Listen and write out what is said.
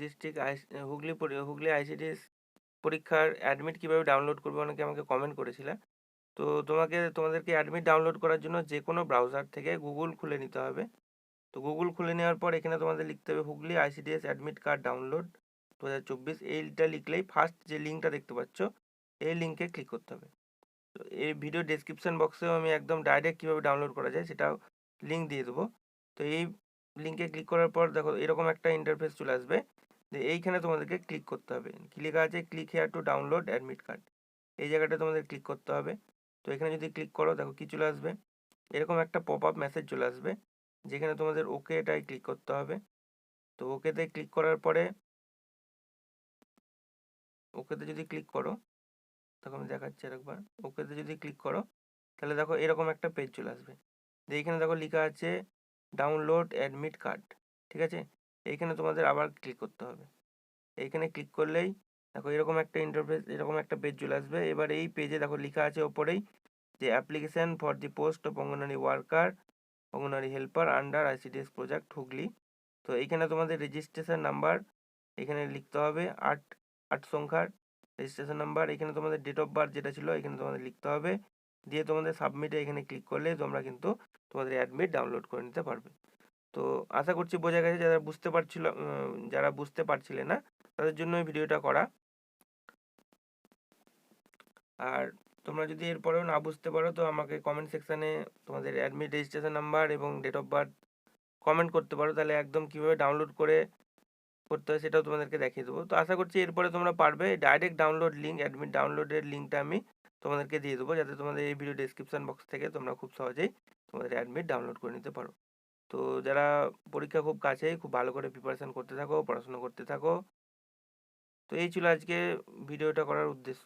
District I Hooghly Hooghly ICDS পরীক্ষার admit কীভাবে download করবে অনেকে আমাকে কমেন্ট করেছিলে। তো তোমাকে, তোমাদেরকে অ্যাডমিট ডাউনলোড করার জন্য যে কোনো ব্রাউজার থেকে গুগল খুলে নিতে হবে। তো গুগল খুলে নেওয়ার পর এখানে তোমাদের লিখতে হবে Hooghly ICDS admit card download দু হাজার চব্বিশ। এইটা লিখলেই ফার্স্ট যে লিঙ্কটা দেখতে পাচ্ছ, এই লিঙ্কে ক্লিক করতে হবে। তো এই ভিডিও ডেসক্রিপশন বক্সেও আমি একদম ডাইরেক্ট কীভাবে ডাউনলোড করা যায় সেটাও লিঙ্ক দিয়ে দেবো। তো এই লিঙ্কে ক্লিক করার পর দেখো এরকম একটা ইন্টারফেস চলে আসবে। যে এইখানে তোমাদেরকে ক্লিক করতে হবে। কি লেখা আছে? Click here to download admit card এই জায়গাটা তোমাদের ক্লিক করতে হবে। তো এখানে যদি ক্লিক করো, দেখো কি চলে আসবে? এরকম একটা পপ আপ মেসেজ চলে আসবে, যেখানে তোমাদের ওকে এটাই ক্লিক করতে হবে। তো ওকেতে ক্লিক করার পরে ওকেতে যদি ক্লিক করো, দেখো আমি দেখাচ্ছি আরেকবার। ওকেতে যদি ক্লিক করো, তাহলে দেখো এরকম একটা পেজ চলে আসবে। যে এইখানে দেখো লেখা আছে ডাউনলোড অ্যাডমিট কার্ড ঠিক আছে? এইখানে তোমাদের আবার ক্লিক করতে হবে। এইখানে ক্লিক করলেই দেখো এরকম একটা ইন্টারফেস এরকম একটা পেজ চলে আসবে। এবার এই পেজে দেখো লেখা আছে ওপরেই যে application for the post of anganwadi worker anganwadi helper under ICDS project Hooghly তো এইখানে তোমাদের রেজিস্ট্রেশন নাম্বার এখানে লিখতে হবে, আট আট সংখ্যার রেজিস্ট্রেশন নাম্বার এখানে তোমাদের ডেট অফ বার্থ যেটা ছিল, এখানে তোমাদের লিখতে হবে। দিয়ে তোমাদের সাবমিটে এখানে ক্লিক করলে তোমরা কিন্তু তোমাদের অ্যাডমিট ডাউনলোড করে নিতে পারবে। তো আশা করছি বোঝা গেছে যারা বুঝতে পারছিল যারা বুঝতে পারছিলে না, তাদের জন্য ভিডিওটা করা। আর তোমরা যদি এরপরেও না বুঝতে পারো, তো আমাকে কমেন্ট সেকশানে তোমাদের অ্যাডমিট রেজিস্ট্রেশন নাম্বার এবং ডেট অফ বার্থ কমেন্ট করতে পারো। তাহলে একদম কীভাবে ডাউনলোড করে করতে হয় সেটাও তোমাদেরকে দেখিয়ে দেবো। তো আশা করছি এরপরে তোমরা পারবে। ডাইরেক্ট ডাউনলোড লিঙ্ক অ্যাডমিট ডাউনলোডের লিঙ্কটা আমি তোমাদেরকে দিয়ে দেবো যাতে তোমাদের এই ভিডিও ডিসক্রিপশান বক্স থেকে তোমরা খুব সহজেই তোমাদের অ্যাডমিট ডাউনলোড করে নিতে পারো। তো যারা পরীক্ষা খুব কাছেই, খুব ভালো করে প্রিপারেশান করতে থাকো, পড়াশোনা করতে থাকো, তো এই ছিল আজকে ভিডিওটা করার উদ্দেশ্য।